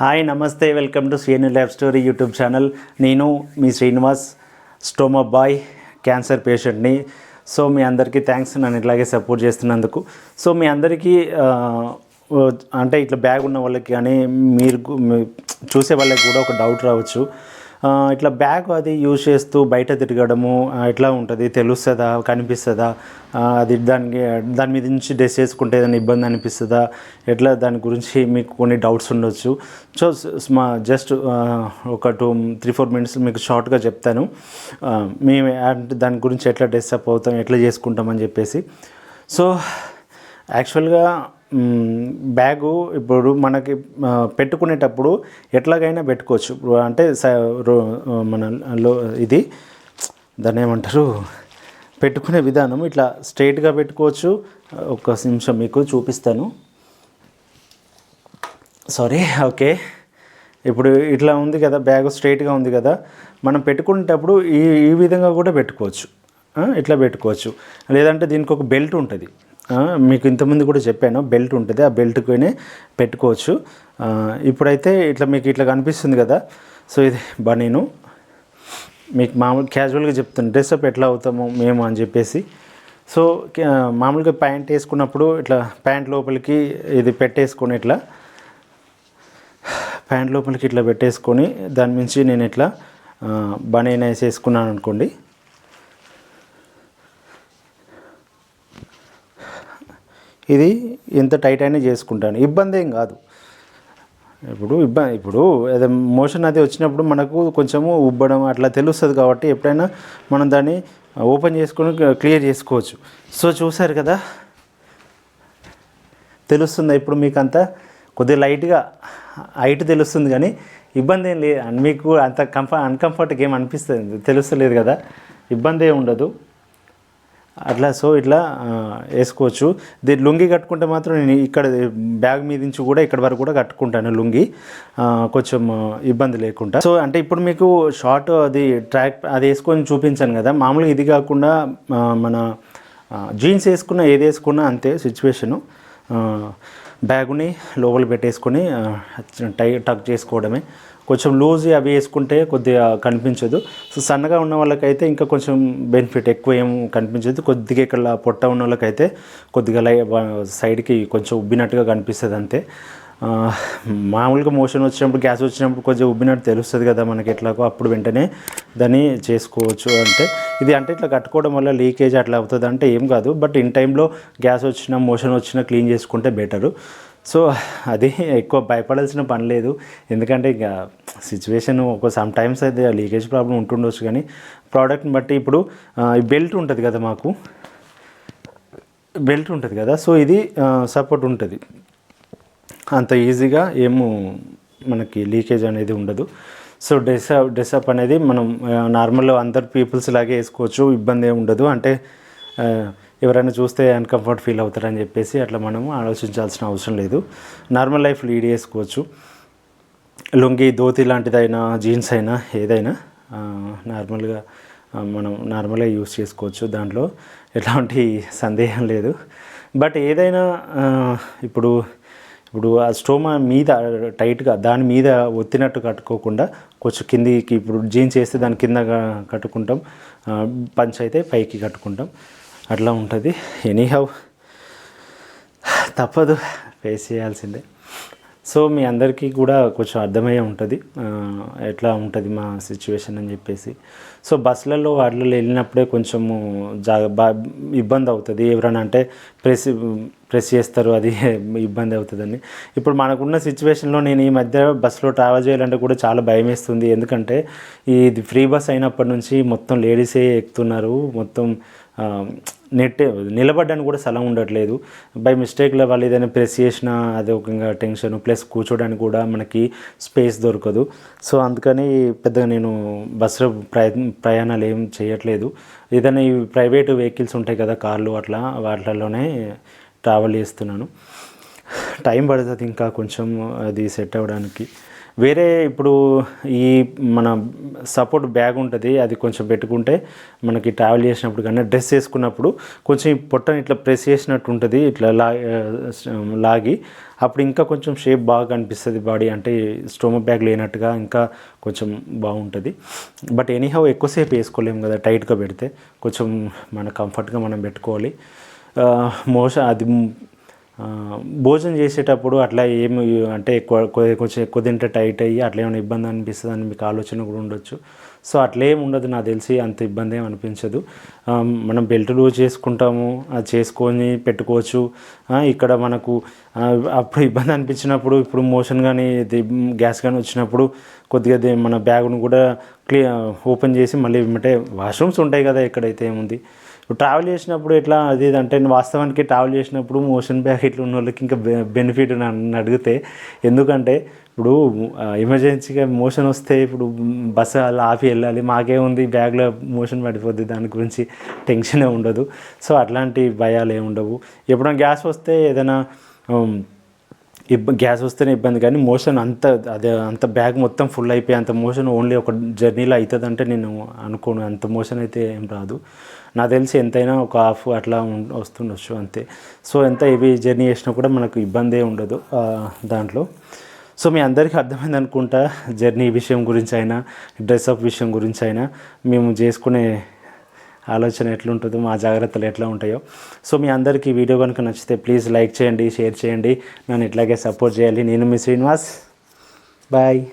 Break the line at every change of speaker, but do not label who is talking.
Hi నమస్తే welcome to CN lab story YouTube channel. నేను మీ శ్రీనివాస్ స్టోమా బాయ్ క్యాన్సర్ పేషెంట్ని. సో మీ అందరికీ థ్యాంక్స్ నన్ను ఇట్లాగే సపోర్ట్ చేస్తున్నందుకు. సో మీ అందరికీ అంటే ఇట్లా బ్యాగ్ ఉన్న వాళ్ళకి కానీ మీరు మీ- చూసే వాళ్ళకి కూడా ఒక డౌట్ రావచ్చు. ఇట్లా బ్యాగ్ అది యూజ్ చేస్తూ బయట తిరగడము ఎట్లా ఉంటుంది? తెలుస్తుందా? కనిపిస్తుందా? అది దానికి దాని మీద నుంచి డ్రెస్ వేసుకుంటే ఏదైనా ఇబ్బంది అనిపిస్తుందా? ఎట్లా దాని గురించి మీకు కొన్ని డౌట్స్ ఉండొచ్చు. సో మా జస్ట్ ఒక టూ త్రీ ఫోర్ మినిట్స్ మీకు షార్ట్గా చెప్తాను. మేము అంటే దాని గురించి ఎట్లా డ్రెస్ అప్ అవుతాం ఎట్లా చేసుకుంటామని చెప్పేసి. సో యాక్చువల్గా బ్యాగు ఇప్పుడు మనకి పెట్టుకునేటప్పుడు ఎట్లాగైనా పెట్టుకోవచ్చు. ఇప్పుడు అంటే స- రో- మన లో ఇది దాన్ని ఏమంటారు? పెట్టుకునే విధానం ఇట్లా స్ట్రైట్గా పెట్టుకోవచ్చు. ఒక నిమిషం మీకు చూపిస్తాను. Sorry okay. ఇప్పుడు ఇట్లా ఉంది కదా బ్యాగ్ స్ట్రైట్గా ఉంది కదా మనం పెట్టుకునేటప్పుడు ఈ ఈ విధంగా కూడా పెట్టుకోవచ్చు. ఇట్లా పెట్టుకోవచ్చు. లేదంటే దీనికి ఒక బెల్ట్ ఉంటుంది. మీకు ఇంతమంది కూడా చెప్పాను. బెల్ట్ ఉంటుంది ఆ బెల్ట్కునే పెట్టుకోవచ్చు. ఇప్పుడైతే ఇట్లా మీకు ఇట్లా కనిపిస్తుంది కదా. సో ఇది బనీను మీకు మామూలు క్యాజువల్గా చెప్తాను డ్రెస్ అప్ ఎట్లా అవుతాము మేము అని చెప్పేసి. సో మామూలుగా ప్యాంట్ వేసుకున్నప్పుడు ఇట్లా ప్యాంట్ లోపలికి ఇది పెట్టేసుకొని ఇట్లా ప్యాంట్ లోపలికి ఇట్లా పెట్టేసుకొని దాని నుంచి నేను ఇట్లా బనీన్ వేసేసుకున్నాను అనుకోండి. ఇది ఎంత టైట్ అయినా చేసుకుంటాను. ఇబ్బంది ఏం కాదు. ఇప్పుడు ఇబ్బంది ఇప్పుడు అదే మోషన్ అది వచ్చినప్పుడు మనకు కొంచెము ఉబ్బడం అట్లా తెలుస్తుంది కాబట్టి ఎప్పుడైనా మనం దాన్ని ఓపెన్ చేసుకొని క్లియర్ చేసుకోవచ్చు. సో చూసారు కదా? తెలుస్తుంది ఇప్పుడు మీకు అంతా కొద్దిగా లైట్గా హైట్ తెలుస్తుంది కానీ ఇబ్బంది ఏం లేదు మీకు అంత కంఫ అన్కంఫర్ట్గా ఏం అనిపిస్తుంది? తెలుస్తలేదు కదా? ఇబ్బంది ఏం ఉండదు. అట్లా సో ఇట్లా వేసుకోవచ్చు. దీని లుంగి కట్టుకుంటే మాత్రం నేను ఇక్కడ బ్యాగ్ మీద నుంచి కూడా ఇక్కడ వరకు కూడా కట్టుకుంటాను లుంగి. కొంచెం ఇబ్బంది లేకుండా. సో అంటే ఇప్పుడు మీకు షార్ట్ అది ట్రాక్ అది వేసుకొని చూపించాను కదా. మామూలుగా ఇది కాకుండా మన జీన్స్ వేసుకున్న ఏది వేసుకున్నా అంతే సిచ్యువేషను బ్యాగుని లోపల పెట్టేసుకొని టై టక్ చేసుకోవడమే. కొంచెం లూజ్ అవి వేసుకుంటే కొద్దిగా కనిపించదు. సో సన్నగా ఉన్న వాళ్ళకైతే ఇంకా కొంచెం బెనిఫిట్ ఎక్కువ ఏం కనిపించదు. కొద్దిగా ఇక్కడ పొట్ట ఉన్న వాళ్ళకైతే కొద్దిగా లై సైడ్కి కొంచెం ఉబ్బినట్టుగా కనిపిస్తుంది అంతే మామూలుగా మోషన్ వచ్చినప్పుడు గ్యాస్ వచ్చినప్పుడు కొంచెం ఉబ్బినట్టు తెలుస్తుంది కదా మనకి ఎట్లాగో అప్పుడు వెంటనే దాన్ని చేసుకోవచ్చు అంటే. ఇది అంటే ఇట్లా కట్టుకోవడం వల్ల లీకేజ్ అట్లా అవుతుంది అంటే ఏం కాదు బట్ ఇన్ టైంలో గ్యాస్ వచ్చినా మోషన్ వచ్చినా క్లీన్ చేసుకుంటే బెటరు. సో అది ఎక్కువ భయపడాల్సిన పని లేదు. ఎందుకంటే ఇక సిచ్యువేషన్ ఒక సమ్ టైమ్స్ అయితే లీకేజ్ ప్రాబ్లం ఉంటుండొచ్చు కానీ ప్రోడక్ట్ని బట్టి ఇప్పుడు బెల్ట్ ఉంటుంది కదా మాకు. బెల్ట్ ఉంటుంది కదా సో ఇది సపోర్ట్ ఉంటుంది. అంత ఈజీగా ఏము మనకి లీకేజ్ అనేది ఉండదు. సో డ్రెస్ డ్రెస్ అనేది మనం నార్మల్ అందరు పీపుల్స్ లాగే వేసుకోవచ్చు ఇబ్బంది ఏమి ఉండదు. అంటే ఎవరైనా చూస్తే అన్కంఫర్ట్ ఫీల్ అవుతారని చెప్పేసి అట్లా మనము ఆలోచించాల్సిన అవసరం లేదు. నార్మల్ లైఫ్ లీడ్ చేసుకోవచ్చు. లుంగి ధోతి లాంటిదైనా జీన్స్ అయినా ఏదైనా నార్మల్గా మనం నార్మల్గా యూస్ చేసుకోవచ్చు దాంట్లో. ఎలాంటి సందేహం లేదు. బట్ ఏదైనా ఇప్పుడు ఇప్పుడు ఆ స్టోమా మీద టైట్గా దాని మీద ఒత్తినట్టు కట్టుకోకుండా కొంచెం కిందికి ఇప్పుడు జీన్స్ వేస్తే దాని కింద కట్టుకుంటాం. పంచ్ అయితే పైకి కట్టుకుంటాం. అట్లా ఉంటుంది. ఎనీహౌ తప్పదు. ఫేస్ చేయాల్సిందే. సో మీ అందరికీ కూడా కొంచెం అర్థమయ్యే ఉంటుంది. ఎట్లా ఉంటుంది మా సిచ్యువేషన్ అని చెప్పేసి. సో బస్సులలో వాటిలో వెళ్ళినప్పుడే కొంచెము జాగ బా ఇబ్బంది అవుతుంది. ఎవరైనా అంటే ప్రెస్ ప్రెస్ చేస్తారు అది ఇబ్బంది అవుతుందని. ఇప్పుడు మనకున్న సిచ్యువేషన్లో నేను ఈ మధ్య బస్సులో ట్రావెల్ చేయాలంటే కూడా చాలా భయం వేస్తుంది. ఎందుకంటే ఇది ఫ్రీ బస్ అయినప్పటి నుంచి మొత్తం లేడీసే ఎక్కుతున్నారు. మొత్తం నెట్ నిలబడ్డానికి కూడా స్థలం ఉండట్లేదు. బై మిస్టేక్లో వాళ్ళు ఏదైనా ప్రెస్ చేసినా అది ఒక టెన్షన్ ప్లస్ కూర్చోడానికి కూడా మనకి స్పేస్ దొరకదు. సో అందుకని పెద్దగా నేను బస్సులో ప్రయత్న ప్రయాణాలు ఏం చేయట్లేదు. ఏదైనా ఈ ప్రైవేట్ వెహికల్స్ ఉంటాయి కదా కార్లు అట్లా వాటిలోనే ట్రావెల్ చేస్తున్నాను. టైం పడుతుంది ఇంకా కొంచెం అది సెట్ అవ్వడానికి. వేరే ఇప్పుడు ఈ మన సపోర్ట్ బ్యాగ్ ఉంటుంది అది కొంచెం పెట్టుకుంటే మనకి ట్రావెల్ చేసినప్పుడు కానీ డ్రెస్ వేసుకున్నప్పుడు కొంచెం పొట్టని ఇట్లా ప్రెస్ చేసినట్టు ఉంటుంది ఇట్లా లా లాగి. అప్పుడు ఇంకా కొంచెం షేప్ బాగా కనిపిస్తుంది బాడీ అంటే స్టోమక్ బ్యాగ్ లేనట్టుగా ఇంకా కొంచెం బాగుంటుంది. బట్ ఎనీహౌ ఎక్కువసేపు వేసుకోలేము కదా టైట్గా పెడితే కొంచెం మన కంఫర్ట్గా మనం పెట్టుకోవాలి. మోషన్ అది భోజనం చేసేటప్పుడు అట్లా ఏమి అంటే ఎక్కువ కొంచెం ఎక్కువ తింటే టైట్ అయ్యి అట్లా ఏమైనా ఇబ్బంది అనిపిస్తుంది అని మీకు ఆలోచన కూడా ఉండొచ్చు. సో అట్లా ఏమి ఉండదు నాకు తెలిసి అంత ఇబ్బంది ఏమి అనిపించదు. మనం బెల్టులు చేసుకుంటాము అది చేసుకొని పెట్టుకోవచ్చు. ఇక్కడ మనకు అప్పుడు ఇబ్బంది అనిపించినప్పుడు ఇప్పుడు మోషన్ కానీ గ్యాస్ కానీ వచ్చినప్పుడు కొద్దిగా మన బ్యాగ్ను కూడా క్లీ ఓపెన్ చేసి మళ్ళీ అంటే వాష్రూమ్స్ ఉంటాయి కదా ఎక్కడైతే ఏముంది. ఇప్పుడు ట్రావెల్ చేసినప్పుడు ఎట్లా అది అంటే వాస్తవానికి ట్రావెల్ చేసినప్పుడు మోషన్ బ్యాగ్ ఇట్లా ఉన్న వాళ్ళకి ఇంకా బెనిఫిట్ నన్ను అడిగితే ఎందుకంటే ఇప్పుడు ఎమర్జెన్సీగా మోషన్ వస్తే ఇప్పుడు బస్సు అలా ఆపి వెళ్ళాలి మాకేముంది బ్యాగ్లో మోషన్ పడిపోద్ది దాని గురించి టెన్షనే ఉండదు. సో అట్లాంటి భయాలు ఏమి ఉండవు ఎప్పుడైనా గ్యాస్ వస్తే ఏదైనా ఇబ్బ గ్యాస్ వస్తేనే ఇబ్బంది. కానీ మోషన్ అంత అదే అంత బ్యాగ్ మొత్తం ఫుల్ అయిపోయి అంత మోషన్ ఓన్లీ ఒక జర్నీలో అవుతుందంటే నేను అనుకోను. అంత మోషన్ అయితే ఏం రాదు. నాకు తెలిసి ఎంతైనా ఒక హాఫ్ అట్లా వస్తుండొచ్చు అంతే. సో ఎంత ఇవి జర్నీ చేసినా కూడా మనకు ఇబ్బంది ఉండదు దాంట్లో. సో మీ అందరికీ అర్థమైంది అనుకుంటా జర్నీ విషయం గురించి అయినా డ్రెస్అప్ విషయం గురించి అయినా మేము చేసుకునే ఆలోచన ఎట్లుంటుందో మా జాగ్రత్తలు ఎట్లా ఉంటాయో. సో మీ అందరికీ వీడియో కనుక నచ్చితే ప్లీజ్ లైక్ చేయండి షేర్ చేయండి. నన్ను ఇట్లాగే సపోర్ట్ చేయాలి. నేను మీ శ్రీనివాస్. బాయ్.